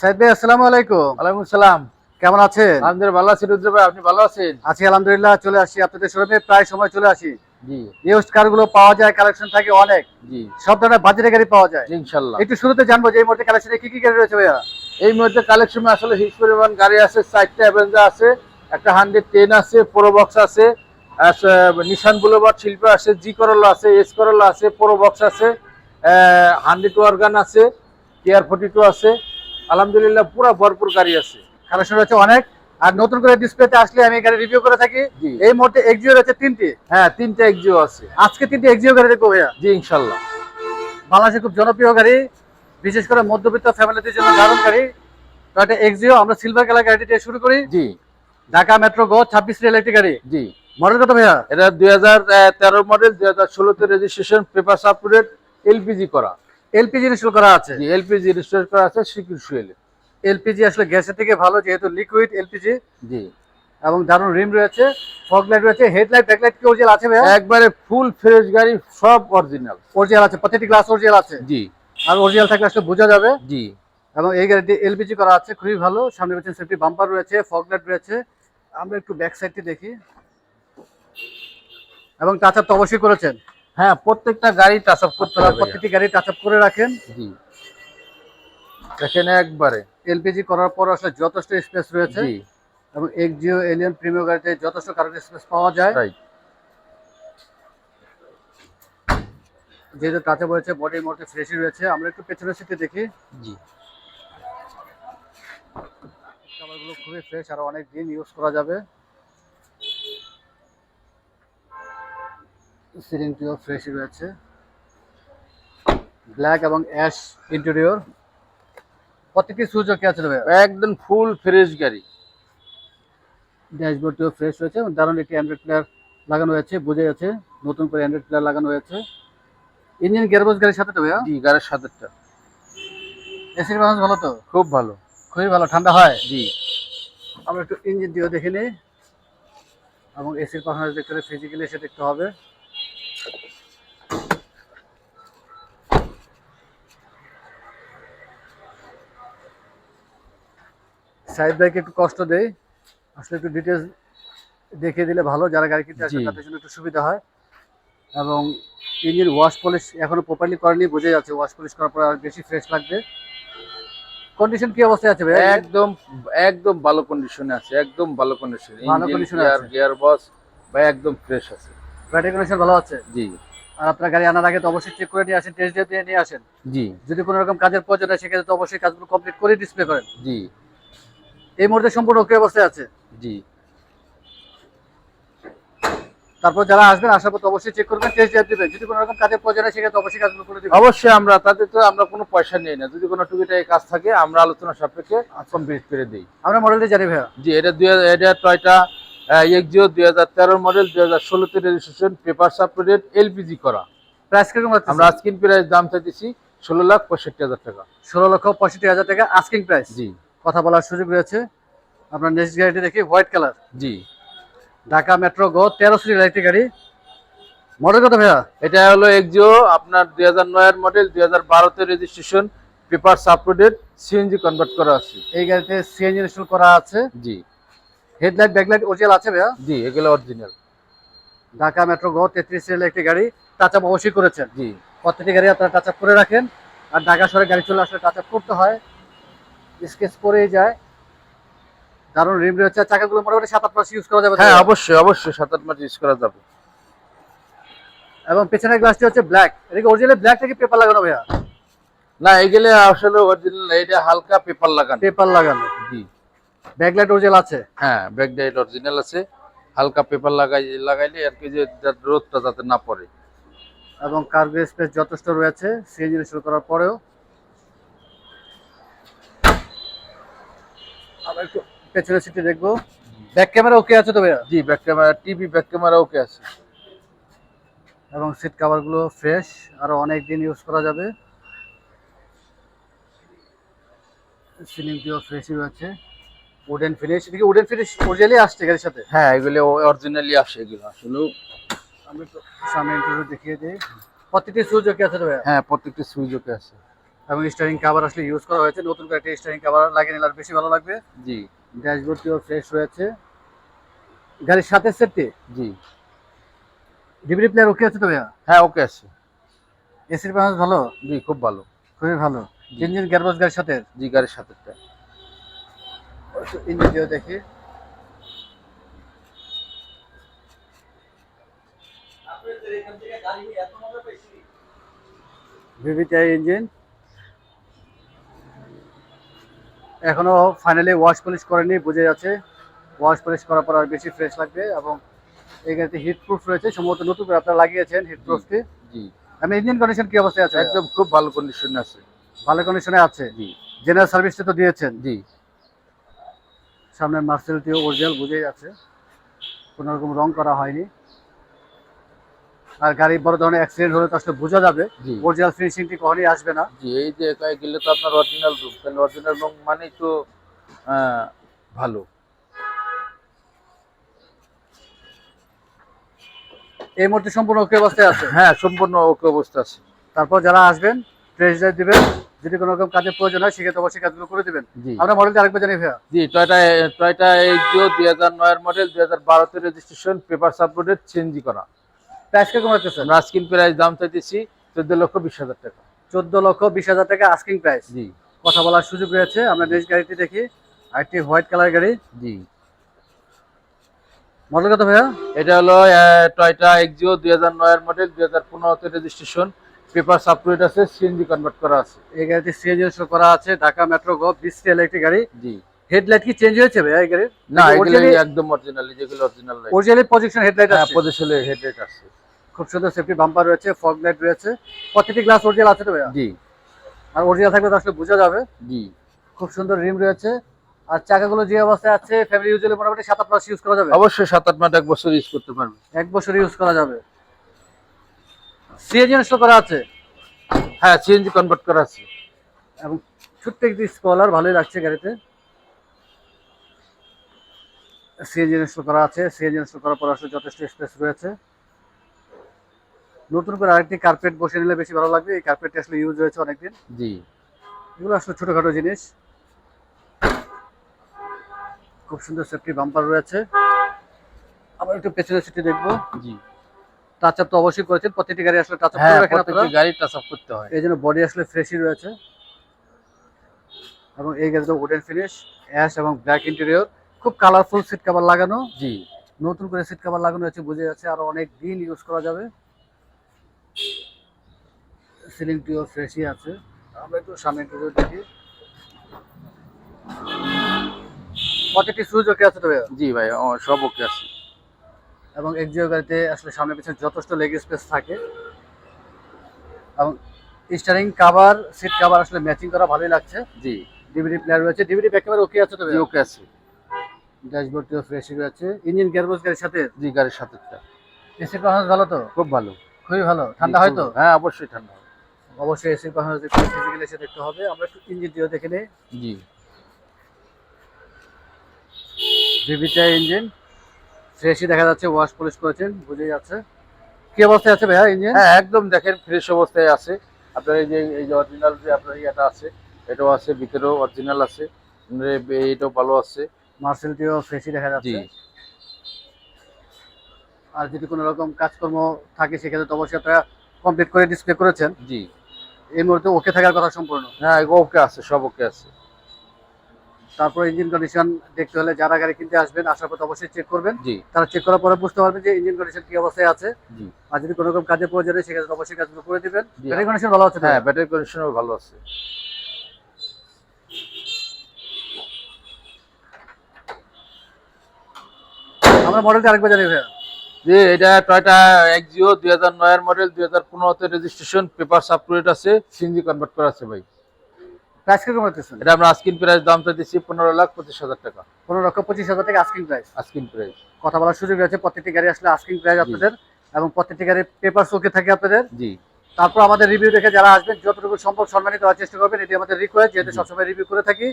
সাইদ ভাই আসসালামু আলাইকুম। ওয়ালাইকুম সালাম কেমন আছেন? আলহামদুলিল্লাহ ভালো আছি রুদ্র ভাই আপনি ভালো আছেন? আছি আলহামদুলিল্লাহ চলে আসছি আপনাদের শোরুমে প্রায় সময় চলে আসি। জি। ইউজড কারগুলো পাওয়া যায় কালেকশন থাকে অনেক। জি। সব ধরনের বাজেটের গাড়ি পাওয়া যায়। জি, ইনশাল্লাহ। একটু শুরুতে জানব যে এই মুহূর্তে কালেকশনে কি কি গাড়ি রয়েছে ভাইয়া? এই মুহূর্তে কালেকশনে আসলে হিউজ পরিমাণ গাড়ি আছে চারটা অ্যাভেঞ্জার আছে একটা হান্ড্রেড টেন আছে প্রো বক্স আছে নিশান বুলেভার শিল্প আছে জি করলা আছে এস করলা আছে প্রো বক্স আছে হান্ড্রেড ওয়ার্গান আছে কেয়ার ফোর্টি টু আছে। আলহামদুলিল্লাহ পুরো ভরপুর গাড়ি আছে। কালেকশন রয়েছে অনেক। আর নতুন করে ডিসপ্লেতে আসলে আমি গাড়ি রিভিউ করে থাকি। এই মুহূর্তে এক্সিও রয়েছে তিনটি। হ্যাঁ তিনটা এক্সিও আছে। আজকে তিনটি এক্সিও গাড়ি দেখব ভাইয়া। জি ইনশাল্লাহ। বাংলাদেশে খুব জনপ্রিয় গাড়ি। বিশেষ করে মধ্যবিত্ত ফ্যামিলিদের জন্য দারুণ গাড়ি। একটা এক্সিও আমরা সিলভার কালার গাড়িটি দিয়ে শুরু করি। জি। ঢাকা মেট্রো গো ছাব্বিশ রেল একটি গাড়ি। জি। মডেল কত ভাইয়া? এটা দুই হাজার তেরো মডেল দুই হাজার ষোলোতে রেজিস্ট্রেশন পেপার আপডেট এলপিজি করা। এলপিজি ইনস্টল করা আছে? জি এলপিজি রেজিস্ট্রেশন করা আছে সিকিউর সুয়েলে এলপিজি আসলে গ্যাসের থেকে ভালো যেহেতু লিকুইড এলপিজি। জি। এবং দারুণ রিম রয়েছে ফগ লাইট রয়েছে হেডলাইট ব্যাকলাইট কি অরিজিনাল আছে ভাইয়া? একবারে ফুল ফ্রেশ গাড়ি সব অরিজিনাল অরিজিনাল আছে প্রত্যেকটি গ্লাস অরিজিনাল আছে? জি। আর অরিজিনাল থাকলে আসলে বোঝা যাবে। জি। এবং এই গাড়িটি এলপিজি করা আছে খুবই ভালো। সামনে রয়েছে সেফটি বাম্পার রয়েছে ফগ লাইট রয়েছে। আমরা একটু ব্যাক সাইডটি দেখি। এবং তাছাড়া তো অবশ্যই করেছেন। হ্যাঁ প্রত্যেকটা গাড়ি টাচ আপ করতে হবে। প্রত্যেকটি গাড়ি টাচ আপ করে রাখেন। জি। দেখেন একবারে এলপিজি করার পর আসলে যথেষ্ট স্পেস রয়েছে। জি। এবং এক্সিও এলিয়ন প্রিমিয়াম গাড়িতে যথেষ্ট কারেন্ট স্পেস পাওয়া যায়। রাইট যেহেতু টাচে রয়েছে বডির মধ্যে ফ্রেশই রয়েছে। আমরা একটু পেছনের সিটে দেখি। জি। খাবারগুলো খুবই ফ্রেশ আর অনেক দিন ইউজ করা যাবে। সিলিংটিও ফ্রেশই রয়েছে ব্ল্যাক এবং অ্যাশ ইন্টেরিয়র প্রত্যেকটি সুযোগ আছে একদম ফুল ফ্রেশ গাড়ি। ড্যাশবোর্ডটিও ফ্রেশ রয়েছে এবং দারুণ একটি অ্যান্ড্রয়েড প্লেয়ার লাগানো হয়েছে বোঝা যাচ্ছে। নতুন করে অ্যান্ড্রয়েড প্লেয়ার লাগানো হয়েছে। ইঞ্জিন গিয়ারবক্স গাড়ির সাথে তো ভাইয়া? জি গাড়ির সাথেরটা এসির বালান্স ভালো তো? খুব ভালো। খুবই ভালো ঠান্ডা হয়? জি। আমরা একটু ইঞ্জিন দিয়েও দেখে নিই। এবং এসির পারফরমেন্স দেখতে হলে ফিজিক্যালি এসে দেখতে হবে। সাইড বাইকে একটু কষ্ট দেই। আসলে একটু ডিটেলস দেখিয়ে দিলে ভালো যারা গাড়ি কিনতে আসবে তাদের জন্য একটু সুবিধা হয়। এবং ইঞ্জিন ওয়াশ পলিশ এখনও প্রপারলি করেনি বোঝা যাচ্ছে। ওয়াশ পলিশ করার পর আর বেশি ফ্রেশ লাগবে। কন্ডিশন কি অবস্থায় আছে ভাই একদম একদম ভালো কন্ডিশনে আছে একদম ভালো কন্ডিশনে ভালো গিয়ার আছে। গিয়ার বক্স ভাই একদম ফ্রেশ আছে। ব্যাটারি কন্ডিশন ভালো আছে? জি। আর আপনার গাড়ি আনার আগে তো অবশ্যই চেক করে নিয়ে আসেন টেস্ট দিয়ে নিয়ে আসেন। জি। যদি কোনো রকম কাজের প্রয়োজন হয় সেক্ষেত্রে তো অবশ্যই কাজগুলো কমপ্লিট করে ডিসপ্লে করেন। জি। এই মুহূর্তে সম্পূর্ণ ওকে অবস্থায় আছে? জি। তারপর যারা আসবেন আসার পর অবশ্যই চেক করবেন টেস্ট দিয়ে দিবেন। যদি কোনো রকম কাজের প্রয়োজন হয় সেক্ষেত্রে অবশ্যই কাজগুলো করে দিবেন। অবশ্যই আমরা তাতে তো আমরা কোনো পয়সা নিই না। যদি কোনো টুকিটাই কাজ থাকে আমরা আলোচনা সাপেক্ষে কমপ্লিট করে দিই। আমরা মডেলটি জানি ভাইয়া। জি এটা দুই হাজার এটা টয়টা এক্সিও দুই হাজার তেরো মডেল দুই হাজার ষোলোতে রেজিস্ট্রেশন পেপার সাপোর্টেড এলপিজি করা। প্রাইস কীরকম আমরা আমরা আজকিন প্রাইস দাম চাইতেছি ষোলো লাখ পঁয়ষট্টি হাজার টাকা। ষোলো লক্ষ পঁয়ষট্টি হাজার টাকা আস্কিং প্রাইস জি। কথা বলার সুযোগ রয়েছে। আপনার নেক্সট গাড়িটি দেখি হোয়াইট কালার। জি। ঢাকা মেট্রো গো তেরো সিরিয়াল একটি গাড়ি। মডেল কত ভাইয়া? এটা হলো এক্সিও আপনার দুই হাজার নয়ের মডেল দুই হাজার বারোতে registration paper supported CNG convert করা আছে। এই গাড়িতে সিএনজি ইনস্টল করা আছে। জি। হেডলাইট ব্যাকলাইট অরিজিনাল আছে ভাইয়া? জি এগুলো অরিজিনাল ঢাকা মেট্রো গো তেত্রিশ সিরিয়াল একটি গাড়ি। টাচ আপ অবশ্যই করেছেন। জি। প্রত্যেকটি গাড়ি আপনারা টাচ আপ করে রাখেন। আর ঢাকা শহরে গাড়ি চলে আসলে টাচ আপ করতে হয়। স্কেচ করেই যায়। কারণ রিম রয়েছে চাকাগুলো মোটামুটি সাত আট মাস ইউজ করা যাবে হ্যাঁ অবশ্যই অবশ্যই সাত আট মাস ইউজ করা যাবে। এবং পেছনের গ্লাসটি হচ্ছে ব্ল্যাক এদিকে অরিজিনাল ব্ল্যাক থেকে পেপার লাগানো ভাইয়া? না এগুলো আসলে অরিজিনাল এটা হালকা পেপার লাগানো। পেপার লাগানো। জি। ব্যাকলাইট অরিজিনাল আছে? হ্যাঁ ব্যাক ডাইট অরিজিনাল আছে। হালকা পেপার লাগাই লাগাইলে আর কি যে রোদটা যাতে না পড়ে। এবং কার্গো স্পেস যথেষ্ট রয়েছে সিএনজি শুরু করার পরেও। একটু পেছনের সিটে দেখব। ব্যাক ক্যামেরা ওকে আছে তো ভাইয়া? জি back camera TV back camera okay আছে। এবং সিট কাভারগুলো ফ্রেশ আরও অনেক দিন ইউজ করা যাবে। সিলিংটিও ফ্রেশই রয়েছে। উডেন ফিনিশ এদিকে উডেন ফিনিশ অরিজিনালি আসছে গাড়ির সাথে? হ্যাঁ এগুলো অরিজিনালি আসে এগুলো। আসলে আমি সামনে ইন্টারভিউ দেখিয়ে দিই। প্রত্যেকটি সুযোগ আছে ভাইয়া? হ্যাঁ প্রত্যেকটি সুইচ ওকে আছে। এবং স্টারিং কাভার আসলে ইউজ করা হয়েছে। নতুন করে একটা স্টারিং কাভার লাগিয়ে নিলে আর বেশি ভালো লাগবে। জি। ড্যাশবোর্ডটিও ফ্রেশ রয়েছে। গাড়ির সাথে সেটটি জি। ডিভিডি প্লেয়ার ওকে আছে তো ভাইয়া? হ্যাঁ ওকে আছে। এসির পারফরমেন্স ভালো? জি খুব ভালো। খুবই ভালো। ইঞ্জিন গ্যারবাস গাড়ির সাথে? জি গাড়ির সাথেটা ইঞ্জিন দিয়েও দেখি। ভিভিটিআই ইঞ্জিন এখনও ফাইনালি ওয়াশ পলিশ করেনি বুঝে যাচ্ছে। ওয়াশ পলিশ করার পর আর বেশি ফ্রেশ লাগবে এবং এই গাড়িতে হিট প্রুফ রয়েছে সম্ভবত নতুন করে আপনারা লাগিয়েছেন হিট প্রুফটি জি। আমি ইঞ্জিন কন্ডিশন কি অবস্থায় আছে? একদম খুব ভালো কন্ডিশন আছে। ভালো কন্ডিশনে আছে? জি। জেনারেল সার্ভিসটা তো দিয়েছেন। জি। সামনের মার্সেলটিও অরিজিনাল বুঝেই যাচ্ছে। কোনো রকম রং করা হয়নি। আর গাড়ি বড় ধরনের অ্যাক্সিডেন্ট হলে তো আসলে বোঝা যাবে। অরিজিনাল ফিনিশিংটি কখনই আসবে না। জি এই যে একাই গেলে তো আপনার অরিজিনাল রুম তাহলে অরিজিনাল রুম মানেই তো ভালো। এই মুহূর্তে সম্পূর্ণ ওকে অবস্থায় আছে? হ্যাঁ সম্পূর্ণ ওকে অবস্থা আছে। তারপর যারা আসবেন টেস্ট ড্রাইভ দিবেন যদি কোনো রকম কাজের প্রয়োজন হয় সেক্ষেত্রে অবশ্যই কাজগুলো করে দেবেন। আমরা মডেলটা আরেকবার জানি ভাইয়া। জি টয়টা টয়টা এইচও দুই হাজার নয়ের মডেল দুই হাজার বারোতে রেজিস্ট্রেশন পেপার সাপোর্টেড চেঞ্জি করা। প্রাইস কীরকম রাখতেছেন স্ক্রিন প্রাইস দাম চাইতেছি চোদ্দ লক্ষ বিশ হাজার টাকা। চোদ্দ লক্ষ বিশ হাজার টাকা আস্কিং প্রাইস জি। কথা বলার সুযোগ রয়েছে আমরা নেক্সট গাড়িটি দেখি আরেকটি হোয়াইট কালার গাড়ি। জি। মডেল কত ভাইয়া? এটা হলো টয়টা এক্সিও দুই হাজার নয়ের মডেল দুই হাজার পনেরোতে রেজিস্ট্রেশন পেপার সাপোর্ট আছে সিএনজি কনভার্ট করা আছে। এই গাড়িটি সিএনজি করা আছে ঢাকা মেট্রো গো বিশ ইলেকট্রিক গাড়ি। জি। হেডলাইট কি চেঞ্জ হয়েছে ভাইয়া এই গাড়ির না এগুলো একদম অরিজিনাল যেগুলো original light originally projection headlight আছে পজিশনে হেডলাইট আছে খুব সুন্দর সেফটি বাম্পার রয়েছে ফগ লাইট রয়েছে। প্রত্যেকটি গ্লাস অরিজিনাল আছে তো ভাইয়া? জি। আর অরিজিনাল থাকলে আসলে বোঝা যাবে। জি। খুব সুন্দর রিম রয়েছে। আর চাকাগুলো যে অবস্থায় আছে ফ্যামিলি ইউজের মোটামুটি সাত আট মাস ইউজ করা যাবে। অবশ্যই সাত আট মাস এক বছর ইউজ করতে পারবে। এক বছর ইউজ করা যাবে। সিএনজি ইনস্টল করা আছে? হ্যাঁ সিএনজি কনভার্ট করা আছে। এবং ছোট্ট একটি স্কলার ভালোই লাগছে গাড়িতে। সিএনজি ইনস্টল করা আছে সিএনজি ইনস্টল করার পর আসলে যথেষ্ট স্পেস রয়েছে। নতুন করে আরেকটি কার্পেট বসে নিলে বেশি ভালো লাগবে। এই কার্পেটটি আসলে ইউজ হয়েছে অনেকদিন। জি। এগুলো আসলে ছোটখাটো জিনিস। খুব সুন্দর সেফটি বাম্পার রয়েছে। আমরা একটু পেছনের সিটে দেখব। জি। টাচ আপ তো অবশ্যই করেছেন। প্রত্যেকটি গাড়ি আসলে টাচ আপ হ্যাঁ করে রাখেন আপনারা। গাড়ি টাচ আপ করতে হয়। এই জন্য বডি আসলে ফ্রেশই রয়েছে। এবং এই গাড়িটা উডেন ফিনিশ অ্যাশ এবং ব্ল্যাক ইন্টেরিয়র খুব কালারফুল সিট কভার লাগানো। জি। নতুন করে সিট কভার লাগানো হয়েছে বুঝে যাচ্ছে আরও অনেক দিন ইউজ করা যাবে। সিলিংটিও ফ্রেশই আছে। আমরা একটু সামনে একটু দেখি। প্রত্যেকটি সুইচ ওকে আছে তো? জি ভাই সব ওকে আছে। এবং এক্সিও গাড়িতে আসলে সামনে পিছনে যথেষ্ট লেগ স্পেস থাকে। এবং স্টারিং কাভার সিট কাভার আসলে ম্যাচিং করা ভালোই লাগছে। জি। ডিভিডি প্লেয়ার রয়েছে। ডিভিডি একেবারে ওকে আছে তো ওকে আছে। ড্যাশবোর্ডটিও ফ্রেশই রয়েছে। ইঞ্জিন গিয়ারবক্স গাড়ির সাথে? জি গাড়ির সাথে এসির পারফরমেন্স ভালো তো? খুব ভালো। খুবই ভালো। ঠান্ডা হয় তো? হ্যাঁ অবশ্যই ঠান্ডা হয়। অবশ্যই এসির পারফরমেন্স এসে দেখতে হবে। আমরা একটু ইঞ্জিনটিও দেখে নিই। জি। ভিভিটা ইঞ্জিন ফ্রেশই দেখা যাচ্ছে ওয়াশ পলিশ করেছেন বুঝেই যাচ্ছে। কি অবস্থায় আছে ভাইয়া ইঞ্জিন হ্যাঁ একদম দেখেন ফ্রেশ অবস্থায় আছে। আপনার এই যে এই যে অরিজিনাল যে আপনার ইয়েটা আছে এটাও আছে ভিতরেও অরিজিনাল আছে। এটাও ভালো আছে। মার্সেলটিও ফ্রেশই দেখা যাচ্ছে। আর যদি কোনো রকম কাজকর্ম থাকে সেক্ষেত্রে তো অবশ্যই আপনারা কমপ্লিট করে ডিসপ্লে করেছেন। জি। এই মুহূর্তে ওকে থাকার কথা সম্পূর্ণ। হ্যাঁ ওকে আছে সব ওকে আছে। তারপর ইঞ্জিন কন্ডিশন দেখতে হলে যারা গাড়ি কিনতে আসবেন আসার পর অবশ্যই চেক করবেন। জি। তারা চেক করার পরে বুঝতে পারবেন যে ইঞ্জিন কন্ডিশন কি অবস্থায় আছে। জি। আর যদি কোনো রকম কাজে প্রয়োজন হয় সেক্ষেত্রে অবশ্যই কাজগুলো করে দিবেন। গাড়ি কন্ডিশন ভালো আছে? হ্যাঁ ব্যাটারি কন্ডিশনও ভালো আছে। আমরা মডেলটা আরেকবার জানি ভাইয়া যে এটা টয়টা এক্সিও দুই হাজার নয়ের মডেল দুই হাজার পনেরোতে রেজিস্ট্রেশন পেপার সাপোর্ট আছে সিএনজি কনভার্ট করা আছে ভাই। প্রাইস কীরকম রাখতেছেন? এটা আমরা আস্কিন প্রাইস দাম চাইতেছি পনেরো লাখ পঁচিশ হাজার টাকা। পনেরো লক্ষ পঁচিশ হাজার টাকা আস্কিং প্রাইস আস্কিন প্রাইস কথা বলার সুযোগ রয়েছে প্রত্যেকটি গাড়ি আসলে আস্কিং প্রাইস আপনাদের এবং প্রত্যেকটি গাড়ির পেপার চোখে থাকে আপনাদের। জি। তারপর আমাদের রিভিউ দেখে যারা আসবেন যতটুকু সম্ভব সম্মানিত হওয়ার চেষ্টা করবেন। এটি আমাদের রিকোয়েস্ট যেহেতু সবসময় রিভিউ করে থাকি।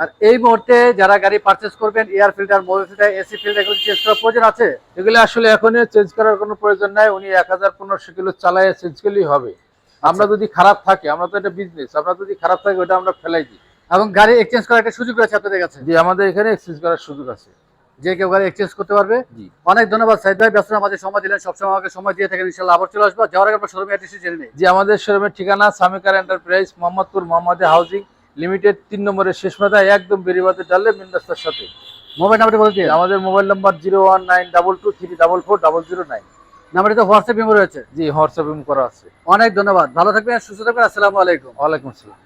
আর এই মুহূর্তে যারা গাড়ি পারচেস করবেন air filter mobile filter AC filter এগুলো চেঞ্জ করার প্রয়োজন আছে? এগুলো আসলে এখনই চেঞ্জ করার কোনো প্রয়োজন নাই। উনি এক হাজার পনেরোশো কিলো চালায় চেঞ্জ করলেই হবে। আমরা যদি খারাপ থাকে আমরা তো এটা বিজনেস আমরা যদি খারাপ থাকে ওটা আমরা ফেলাই দিই। এবং গাড়ি এক্সচেঞ্জ করার একটা সুযোগ রয়েছে আপনাদের কাছে? আমাদের এখানে এক্সচেঞ্জ করার সুযোগ আছে। যে কেউ গাড়ি এক্সচেঞ্জ করতে পারবে। অনেক ধন্যবাদ সাইদ ভাই ব্যস্ত মাঝে সময় দিলেন। সবসময় আমাকে সময় দিয়ে থাকেন ইনশাল্লাহ আবার চলে আসব। যাওয়ার আগে শোরুমে অ্যাড্রেসটি জেনে নেই। যে আমাদের শোরুমের ঠিকানা সামিকার এন্টারপ্রাইজ মোহাম্মদপুর মোহাম্মদে হাউজিং লিমিটেড তিন নম্বরের শেষ মাথায় একদম বেরিবাতে ডাললে মেন রাস্তার সাথে। মোবাইল নাম্বারটি বলতে আমাদের mobile number zero one nine double two three double four double zero nine নাম্বারটি তো হোয়াটসঅ্যাপ ইমো রয়েছে। জি হোয়াটসঅ্যাপ করা আছে। অনেক ধন্যবাদ। ভালো থাকবেন সুস্থ থাকবেন। আসসালামু আলাইকুম। ওয়ালাইকুম আসসালাম।